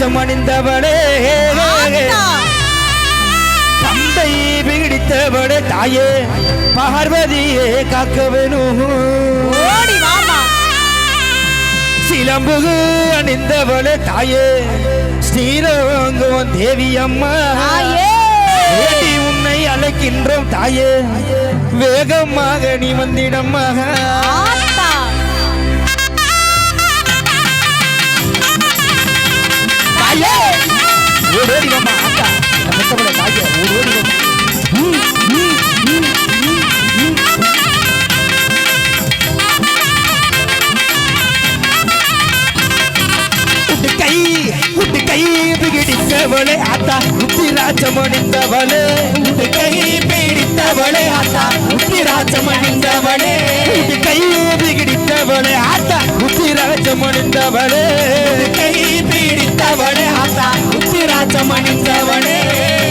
முத்திராட்சம் அணிந்தவளே! பம்பை பிடித்தவளே தாயே பார்வதியே காக்க வேணும் சிலம்புகு அணிந்தவளே தாயே ஸ்ரீரங்கம் தேவி அம்மா உன்னை அழைக்கின்றோம் தாயே வேகமாக நீ வந்திடம்மா. கை பிடித்தவளே ஆத்தா உத்திராஜம் அணிந்தவளே உட்டு கை பிடித்தவளே ஆத்தா உத்திராஜம் அணிந்தவளே உட்டு கை பிடித்தவளே ஆத்தா உத்திராஜம் அணிந்தவளே கை பிடித்தவளே ஆத்தா உத்திராஜம் அணிந்தவளே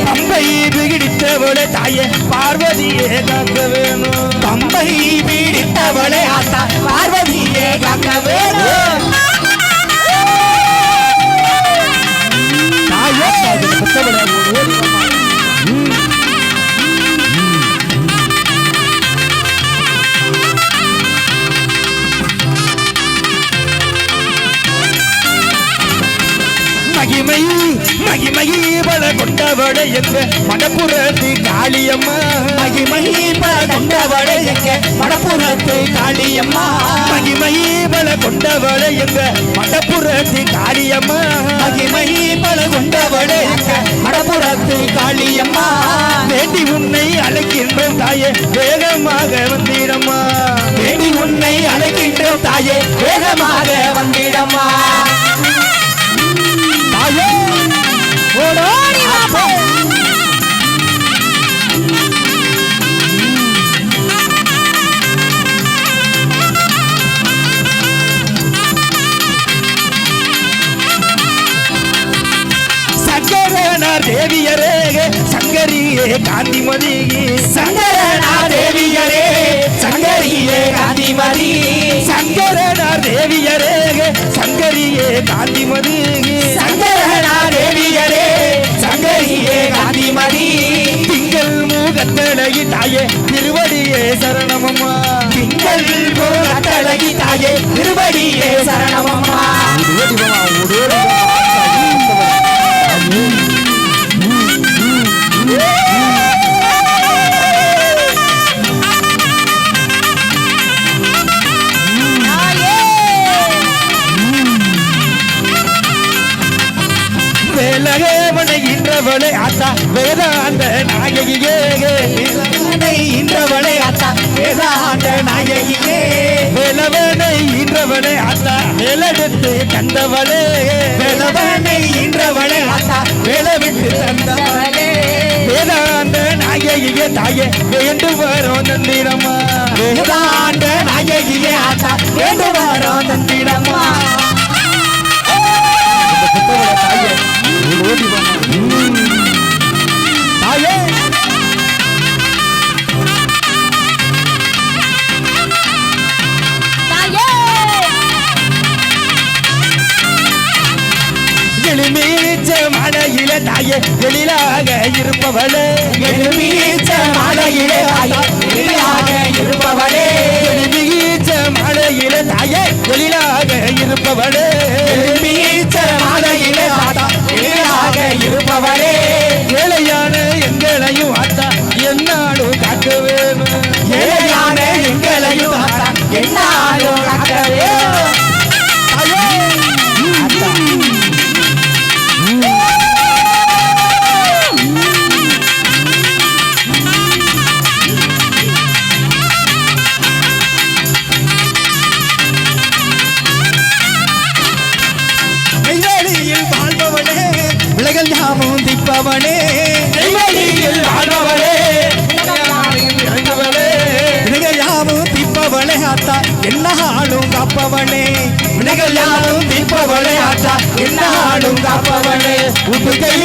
பம்பை பிடித்தவளே தாயே பார்வதியே காக்க வேணும். பம்பை பிடித்தவளே ஆத்தா பார்வதியே காக்க வேணும். அது மகிமை மகிமை பல கொண்டவளை எங்க மடப்புறத்து காளியம்மா. மகிமை பல கொண்டவளை எங்க மடப்புறத்து காளியம்மா. மகிமை பல கொண்டவளை எங்க மடப்புறத்து காளியம்மா. மகிமை பல கொண்டவளை எங்க மடப்புறத்து காளியம்மா. வேண்டி உன்னை அழைக்கின்றோம் தாயே வேகமாக வந்திடம்மா வேண்டி உன்னை அழைக்கின்றோம் தாயே வேகமாக வந்திடம்மா தேவியரே சங்கரியே காந்திமதி. சங்கரனார் தேவியரே சங்கரியே காந்திமதி. சங்கரனார் தேவியரே சங்கரியே காந்திமதி. சங்கரனார் தேவியரே சங்கரியே காந்திமதி. திங்கள் மூகத்தழகி தாயே திருவடியே சரணமம்மா. திங்கள் மூகத்தழகி தாயே திருவடியே சரணமம்மா. இன்றவளை ஆத்தா வேதாந்த நாயகியே. வேலவனை இன்றவளை ஆத்தா வேதாந்த நாயகியே. வேலவனை இன்றவளை ஆத்தா வேலெடுத்து தந்தவளே. வேலவனை இன்றவளை ஆத்தா வேலவிட்டு தந்தவளே. வேதாந்த நாயகியே தாயே வேண்டு வரோம் தந்திடம்மா வேதாந்த நாயகியே ஆத்தா வேண்டு வரோம் தந்திடம்மா தாயே எழிலாக இருப்பவளே. எழுமீச்ச மலையிலே தாயே எழிலாக இருப்பவளே. எழுமீச்ச மலையிலே தாயே எழிலாக இருப்பவளே. வாழ்பவனே இறங்குவனே விலைகள் யாவும் திப்பவனே ஆத்தா. என்ன ஆளும் காப்பவனே. விலைகள் யாவும் திப்பவனே ஆத்தா. என்ன ஆளும் காப்பவனே. உட்டு கை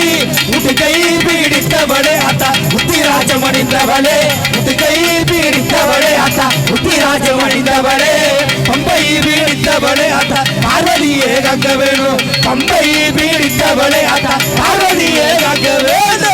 உட்டு கை பீடித்தவளே ஆத்தா. உத்திராஜம் அணிந்தவளே. உட்டு கை பீடித்தவளே ஆத்தா. உத்திராஜம் அணிந்தவளே. பம்பை பீடித்தவளே ஆத்தா. பார்வதியே காக்க வேணும். பம்பை பீடித்தவளே ஆத்தா பார்வதியே காக்க வேணும்.